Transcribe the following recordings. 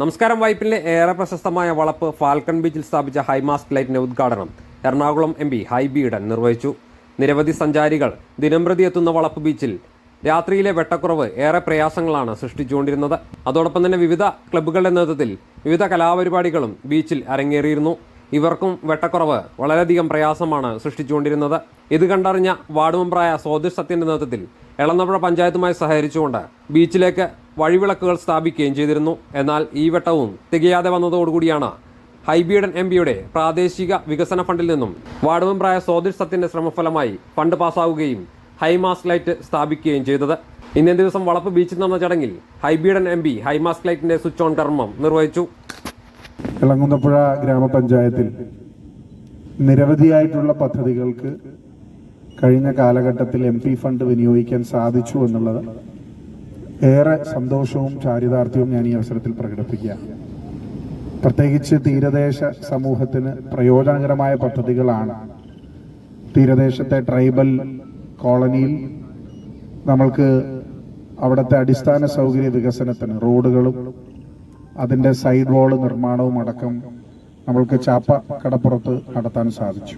നമസ്കാരം. വൈപ്പിലെ ഏറെ പ്രശസ്തമായ വളപ്പ് ഫാൽക്കൺ ബീച്ചിൽ സ്ഥാപിച്ച ഹൈമാസ്ക് ലൈറ്റിന്റെ ഉദ്ഘാടനം എറണാകുളം എം പി ഹൈബി നിർവഹിച്ചു. നിരവധി സഞ്ചാരികൾ ദിനംപ്രതി എത്തുന്ന വളപ്പ് ബീച്ചിൽ രാത്രിയിലെ വെട്ടക്കുറവ് ഏറെ പ്രയാസങ്ങളാണ് സൃഷ്ടിച്ചുകൊണ്ടിരുന്നത്. അതോടൊപ്പം തന്നെ വിവിധ ക്ലബ്ബുകളുടെ നേതൃത്വത്തിൽ വിവിധ കലാപരിപാടികളും ബീച്ചിൽ അരങ്ങേറിയിരുന്നു. ഇവർക്കും വെട്ടക്കുറവ് വളരെയധികം പ്രയാസമാണ് സൃഷ്ടിച്ചുകൊണ്ടിരുന്നത്. ഇത് കണ്ടറിഞ്ഞ വാർഡ് മെമ്പറായ സ്വാതിഷ് സത്യന്റെ നേതൃത്വത്തിൽ എളന്നപ്പുഴ പഞ്ചായത്തുമായി സഹകരിച്ചുകൊണ്ട് ബീച്ചിലേക്ക് വഴിവിളക്കുകൾ സ്ഥാപിക്കുകയും ചെയ്തിരുന്നു. എന്നാൽ ഈ വെട്ടവും തികയാതെ വന്നതോടുകൂടിയാണ് ഹൈബീഡൻ എം പിയുടെ പ്രാദേശിക വികസന ഫണ്ടിൽ നിന്നും വാർഡ് മെമ്പറായ സ്വാതിഷ് സത്യന്റെ ശ്രമഫലമായി ഫണ്ട് പാസ്സാവുകയും ഹൈമാസ് ലൈറ്റ് സ്ഥാപിക്കുകയും ചെയ്തത്. ഇന്നേ ദിവസം വളപ്പ് ബീച്ചിൽ നടന്ന ചടങ്ങിൽ Hibi Eden M P high mast ലൈറ്റിന്റെ സ്വിച്ച് ഓൺ കർമ്മം നിർവഹിച്ചു. ഇളങ്ങുന്നപ്പുഴ ഗ്രാമപഞ്ചായത്തിൽ നിരവധിയായിട്ടുള്ള പദ്ധതികൾക്ക് കഴിഞ്ഞ കാലഘട്ടത്തിൽ എം പി ഫണ്ട് വിനിയോഗിക്കാൻ സാധിച്ചു എന്നുള്ളത് ഏറെ സന്തോഷവും ചാരിതാർത്ഥ്യവും ഞാൻ ഈ അവസരത്തിൽ പ്രകടിപ്പിക്കുക പ്രത്യേകിച്ച് തീരദേശ സമൂഹത്തിന് പ്രയോജനകരമായ പദ്ധതികളാണ് തീരദേശത്തെ ട്രൈബൽ കോളനിയിൽ നമ്മൾക്ക് അവിടുത്തെ അടിസ്ഥാന സൗകര്യ വികസനത്തിന് റോഡുകളും അതിന്റെ സൈഡ് വാൾ നിർമ്മാണവും അടക്കം നമ്മൾക്ക് ചാപ്പ കടപ്പുറത്ത് നടത്താൻ സാധിച്ചു.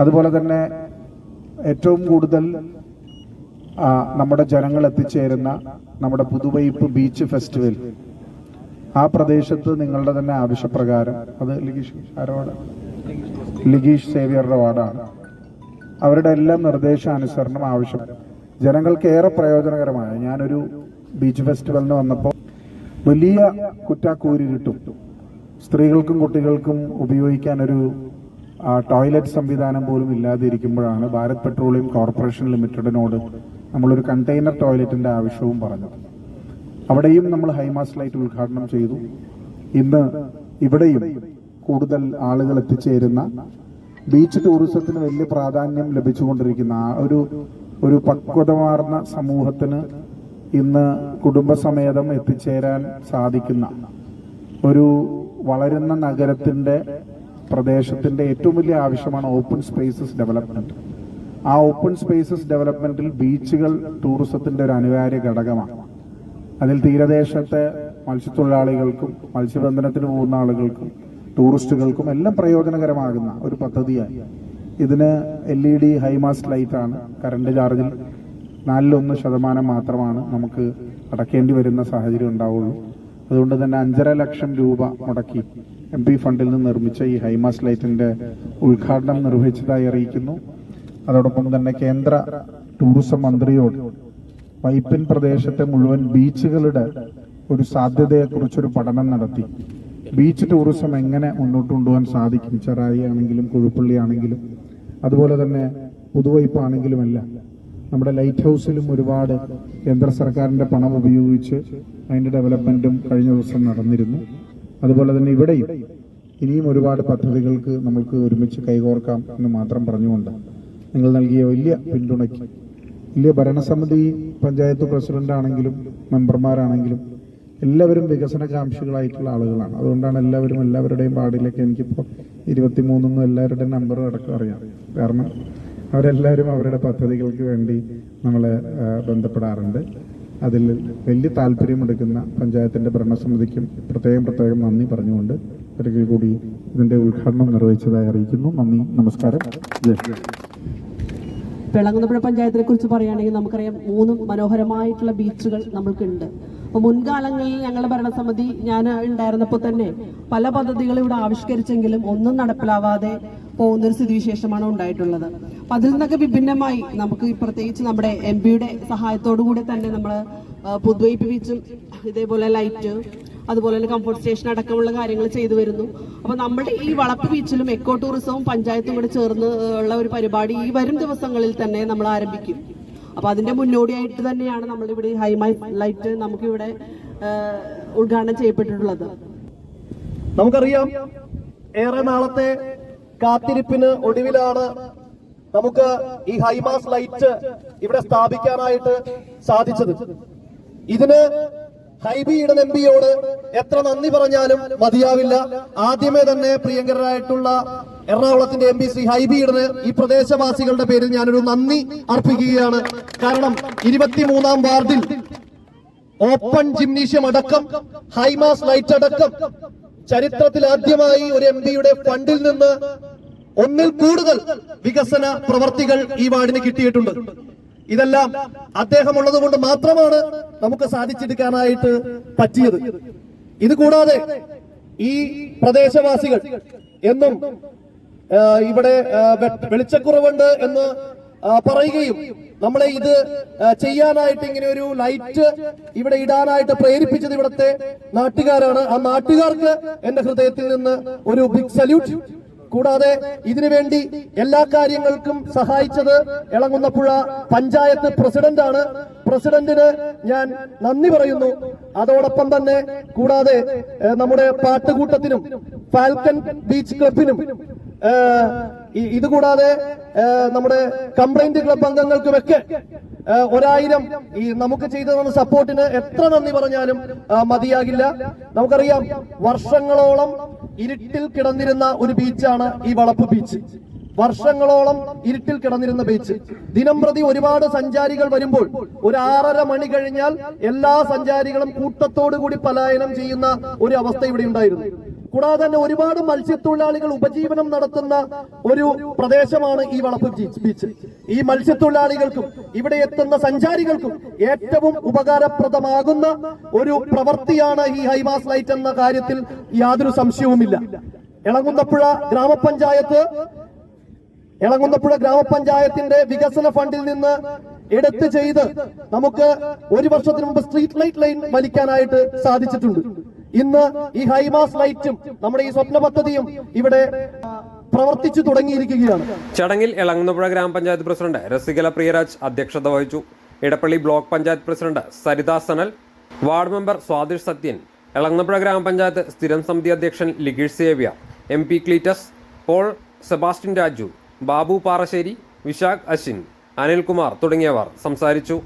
അതുപോലെ തന്നെ ഏറ്റവും കൂടുതൽ നമ്മുടെ ജനങ്ങൾ എത്തിച്ചേരുന്ന നമ്മുടെ പുതുവൈപ്പ് ബീച്ച് ഫെസ്റ്റിവൽ ആ പ്രദേശത്ത് നിങ്ങളുടെ തന്നെ ആവശ്യപ്രകാരം അത് ലിഗീഷ് ആരോട്? ലിഗീഷ് സേവിയറുടെ വാർഡാണ്. അവരുടെ എല്ലാം നിർദ്ദേശാനുസരണം ആവശ്യം. ജനങ്ങൾക്ക് ഏറെ പ്രയോജനകരമായ ഞാനൊരു ബീച്ച് ഫെസ്റ്റിവലിന് വന്നപ്പോൾ വലിയ കുറ്റാക്കൂരിട്ടും സ്ത്രീകൾക്കും കുട്ടികൾക്കും ഉപയോഗിക്കാൻ ഒരു ടോയ്ലറ്റ് സംവിധാനം പോലും ഇല്ലാതിരിക്കുമ്പോഴാണ് ഭാരത് പെട്രോളിയം കോർപ്പറേഷൻ ലിമിറ്റഡിനോട് നമ്മളൊരു കണ്ടെയ്നർ ടോയ്ലറ്റിന്റെ ആവശ്യവും പറഞ്ഞത്. അവിടെയും നമ്മൾ ഹൈമാസ് ലൈറ്റ് ഉദ്ഘാടനം ചെയ്തു. ഇന്ന് ഇവിടെയും കൂടുതൽ ആളുകൾ എത്തിച്ചേരുന്ന ബീച്ച് ടൂറിസത്തിന് വലിയ പ്രാധാന്യം ലഭിച്ചുകൊണ്ടിരിക്കുന്ന ആ ഒരു ഒരു പക്വതമാർന്ന സമൂഹത്തിന് ഇന്ന് കുടുംബസമേതം എത്തിച്ചേരാൻ സാധിക്കുന്ന ഒരു വളരുന്ന നഗരത്തിന്റെ പ്രദേശത്തിന്റെ ഏറ്റവും വലിയ ആവശ്യമാണ് ഓപ്പൺ സ്പേസസ് ഡെവലപ്മെന്റ് ആ ഓപ്പൺ സ്പേസസ് ഡെവലപ്മെന്റിൽ ബീച്ചുകൾ ടൂറിസത്തിന്റെ ഒരു അനിവാര്യ ഘടകമാണ്. അതിൽ തീരദേശത്തെ മത്സ്യത്തൊഴിലാളികൾക്കും മത്സ്യബന്ധനത്തിന് പോകുന്ന ആളുകൾക്കും ടൂറിസ്റ്റുകൾക്കും എല്ലാം പ്രയോജനകരമാകുന്ന ഒരു പദ്ധതിയായി. ഇതിന് L E D high mast ലൈറ്റാണ് കറണ്ട് ചാർജിൽ നാലിലൊന്ന് ശതമാനം മാത്രമാണ് നമുക്ക് അടക്കേണ്ടി വരുന്ന സാഹചര്യം ഉണ്ടാവുള്ളൂ. അതുകൊണ്ട് തന്നെ അഞ്ചര ലക്ഷം രൂപ മുടക്കി എം പി ഫണ്ടിൽ നിന്ന് നിർമ്മിച്ച ഈ ഹൈമാസ് ലൈറ്റിന്റെ ഉദ്ഘാടനം നിർവഹിച്ചതായി അറിയിക്കുന്നു. അതോടൊപ്പം തന്നെ കേന്ദ്ര ടൂറിസം മന്ത്രിയോട് വൈപ്പിൻ പ്രദേശത്തെ മുഴുവൻ ബീച്ചുകളുടെ ഒരു സാധ്യതയെക്കുറിച്ചൊരു പഠനം നടത്തി. ബീച്ച് ടൂറിസം എങ്ങനെ മുന്നോട്ട് കൊണ്ടുപോകാൻ സാധിക്കും? ചെറായി ആണെങ്കിലും കുഴുപ്പള്ളി ആണെങ്കിലും അതുപോലെ തന്നെ പുതുവൈപ്പാണെങ്കിലുമെല്ലാം നമ്മുടെ ലൈറ്റ് ഹൗസിലും ഒരുപാട് കേന്ദ്ര സർക്കാരിന്റെ പണം ഉപയോഗിച്ച് അതിന്റെ ഡെവലപ്മെന്റും കഴിഞ്ഞ ദിവസം നടന്നിരുന്നു. അതുപോലെ തന്നെ ഇവിടെയും ഇനിയും ഒരുപാട് പദ്ധതികൾക്ക് നമ്മൾക്ക് ഒരുമിച്ച് കൈകോർക്കാം എന്ന് മാത്രം പറഞ്ഞുകൊണ്ട് നിങ്ങൾ നൽകിയ വലിയ പിന്തുണയ്ക്ക്. വലിയ ഭരണസമിതി പഞ്ചായത്ത് പ്രസിഡന്റ് ആണെങ്കിലും മെമ്പർമാരാണെങ്കിലും എല്ലാവരും വികസനകാംക്ഷികളായിട്ടുള്ള ആളുകളാണ്. അതുകൊണ്ടാണ് എല്ലാവരും എല്ലാവരുടെയും വാർഡിലേക്ക് എനിക്കിപ്പോൾ ഇരുപത്തിമൂന്നൊന്നും എല്ലാവരുടെയും നമ്പർ അടക്കം അറിയാം കാരണം അവരെല്ലാവരും അവരുടെ പദ്ധതികൾക്ക് വേണ്ടി നമ്മളെ ബന്ധപ്പെടാറുണ്ട്. അതിൽ വലിയ താല്പര്യമെടുക്കുന്ന പഞ്ചായത്തിന്റെ ഭരണസമിതിക്കും പ്രത്യേകം പ്രത്യേകം നന്ദി പറഞ്ഞുകൊണ്ട് ഒരിക്കൽ കൂടി ഇതിന്റെ ഉദ്ഘാടനം നിർവഹിച്ചതായി അറിയിക്കുന്നു. നന്ദി നമസ്കാരം. വിളങ്ങുന്നപ്പുഴ പഞ്ചായത്തിനെ കുറിച്ച് പറയുകയാണെങ്കിൽ നമുക്കറിയാം മൂന്ന് മനോഹരമായിട്ടുള്ള ബീച്ചുകൾ നമ്മൾക്കുണ്ട്. അപ്പോൾ മുൻകാലങ്ങളിൽ ഞങ്ങളുടെ ഭരണസമിതി ഞാൻ ഉണ്ടായിരുന്നപ്പോൾ തന്നെ പല പദ്ധതികളും ഇവിടെ ആവിഷ്കരിച്ചെങ്കിലും ഒന്നും നടപ്പിലാവാതെ പോകുന്ന ഒരു സ്ഥിതിവിശേഷമാണ് ഉണ്ടായിട്ടുള്ളത്. അപ്പൊ അതിൽ നിന്നൊക്കെ വിഭിന്നമായി നമുക്ക് പ്രത്യേകിച്ച് നമ്മുടെ എം പിയുടെ കൂടി തന്നെ നമ്മൾ പുതുവൈപ്പിച്ചും ഇതേപോലെ ലൈറ്റ് അതുപോലെ തന്നെ കംഫർട്ട് സ്റ്റേഷൻ അടക്കമുള്ള കാര്യങ്ങൾ ചെയ്തു വരുന്നു. അപ്പോൾ നമ്മുടെ ഈ വളപ്പ് ബീച്ചിലും എക്കോ ടൂറിസവും പഞ്ചായത്തും കൂടെ ചേർന്ന് ഉള്ള ഒരു പരിപാടി ഈ വരും ദിവസങ്ങളിൽ തന്നെ നമ്മൾ ആരംഭിക്കും. അപ്പോൾ അതിന്റെ മുന്നോടിയായിട്ട് തന്നെയാണ് നമ്മളിവിടെ ഇവിടെ ഹൈമൈ ലൈറ്റ് നമുക്ക് ഇവിടെ ഉദ്ഘാടനം ചെയ്യപ്പെട്ടിട്ടുള്ളത്. നമുക്കറിയാം ഏറെ നാളത്തെ കാത്തിരിപ്പിന് ഒടുവിലാണ് നമുക്ക് ഈ ഹൈമാസ് ലൈറ്റ് ഇവിടെ സ്ഥാപിക്കാനായിട്ട് സാധിച്ചത്. ഇതിന് ഹൈബി ഇടൻ എം പിയോട് എത്ര നന്ദി പറഞ്ഞാലും മതിയാവില്ല. ആദ്യമേ തന്നെ പ്രിയങ്കരായിട്ടുള്ള എറണാകുളത്തിന്റെ എം പി ശ്രീ ഹൈബിയുടെ ഈ പ്രദേശവാസികളുടെ പേരിൽ ഞാനൊരു നന്ദി അർപ്പിക്കുകയാണ്. കാരണം ഇരുപത്തിമൂന്നാം വാർഡിൽ ഓപ്പൺ ജിംനീഷ്യം അടക്കം ഹൈമാസ് ലൈറ്റ് അടക്കം ചരിത്രത്തിൽ ആദ്യമായി ഒരു എം പിയുടെ ഫണ്ടിൽ നിന്ന് ഒന്നിൽ കൂടുതൽ വികസന പ്രവർത്തികൾ ഈ വാർഡിന് കിട്ടിയിട്ടുണ്ട്. ഇതെല്ലാം അദ്ദേഹം ഉള്ളത് കൊണ്ട് മാത്രമാണ് നമുക്ക് സാധിച്ചെടുക്കാനായിട്ട് പറ്റിയത്. ഇത് കൂടാതെ ഈ പ്രദേശവാസികൾ എന്നും ഇവിടെ വെളിച്ചക്കുറവുണ്ട് എന്ന് പറയുകയും നമ്മളെ ഇത് ചെയ്യാനായിട്ട് ഇങ്ങനെ ഒരു ലൈറ്റ് ഇവിടെ ഇടാനായിട്ട് പ്രേരിപ്പിച്ചത് ഇവിടുത്തെ നാട്ടുകാരാണ്. ആ നാട്ടുകാർക്ക് എന്റെ ഹൃദയത്തിൽ നിന്ന് ഒരു ബിഗ് സല്യൂട്ട് കൂടാതെ ഇതിനുവേണ്ടി എല്ലാ കാര്യങ്ങൾക്കും സഹായിച്ചത് ഇളങ്ങുന്നപ്പുഴ പഞ്ചായത്ത് പ്രസിഡന്റാണ് പ്രസിഡന്റിന് ഞാൻ നന്ദി പറയുന്നു. അതോടൊപ്പം തന്നെ കൂടാതെ നമ്മുടെ പാട്ടുകൂട്ടത്തിനും ഫാൽക്കൻ ബീച്ച് ക്ലബിനും ഇതുകൂടാതെ നമ്മുടെ കംപ്ലൈന്റ് ക്ലബ് അംഗങ്ങൾക്കുമൊക്കെ ഒരായിരം ഈ നമുക്ക് ചെയ്തു തന്ന സപ്പോർട്ടിന് എത്ര നന്ദി പറഞ്ഞാലും മതിയാകില്ല. നമുക്കറിയാം വർഷങ്ങളോളം ഇരുട്ടിൽ കിടന്നിരുന്ന ഒരു ബീച്ചാണ് ഈ വളപ്പ് ബീച്ച് വർഷങ്ങളോളം ഇരുട്ടിൽ കിടന്നിരുന്ന ബീച്ച് ദിനം പ്രതി ഒരുപാട് സഞ്ചാരികൾ വരുമ്പോൾ ഒരു ആറര മണി കഴിഞ്ഞാൽ എല്ലാ സഞ്ചാരികളും കൂട്ടത്തോടു കൂടി പലായനം ചെയ്യുന്ന ഒരു അവസ്ഥ ഇവിടെ ഉണ്ടായിരുന്നു. കൂടാതെ തന്നെ ഒരുപാട് മത്സ്യത്തൊഴിലാളികൾ ഉപജീവനം നടത്തുന്ന ഒരു പ്രദേശമാണ് ഈ വളപ്പ് ബീച്ച്. ഈ മത്സ്യത്തൊഴിലാളികൾക്കും ഇവിടെ എത്തുന്ന സഞ്ചാരികൾക്കും ഏറ്റവും ഉപകാരപ്രദമാകുന്ന ഒരു പ്രവൃത്തിയാണ് ഈ ഹൈമാസ് ലൈറ്റ് എന്ന കാര്യത്തിൽ യാതൊരു സംശയവുമില്ല. എളങ്കുന്നപ്പുഴ ഗ്രാമപഞ്ചായത്ത് എളങ്കുന്നപ്പുഴ ഗ്രാമപഞ്ചായത്തിന്റെ വികസന ഫണ്ടിൽ നിന്ന് എടുത്ത് ചെയ്ത് നമുക്ക് ഒരു വർഷത്തിന് മുമ്പ് സ്ട്രീറ്റ് ലൈറ്റ് ലൈൻ വലിക്കാനായിട്ട് സാധിച്ചിട്ടുണ്ട്. ഇന്ന് ഈ ഹൈമാസ് ലൈറ്റും നമ്മുടെ ഈ സ്വപ്ന പദ്ധതിയും ഇവിടെ പ്രവർത്തിച്ചു തുടങ്ങിയിരിക്കുകയാണ്. ചടങ്ങിൽ ഇളങ്ങുന്നപ്പുഴ ഗ്രാമപഞ്ചായത്ത് പ്രസിഡന്റ് രസികല പ്രിയരാജ് അധ്യക്ഷത വഹിച്ചു. Edappally block panchayat president Saritha Sanal ward member Swathish Sathyan Elamkunnapuzha ഗ്രാമപഞ്ചായത്ത് സ്ഥിരം സമിതി അധ്യക്ഷൻ Ligeesh സേവ്യ M P Cletus Paul Sebastian Raju Babu Parassery Vishakh Ashwin Anilkumar തുടങ്ങിയവർ സംസാരിച്ചു.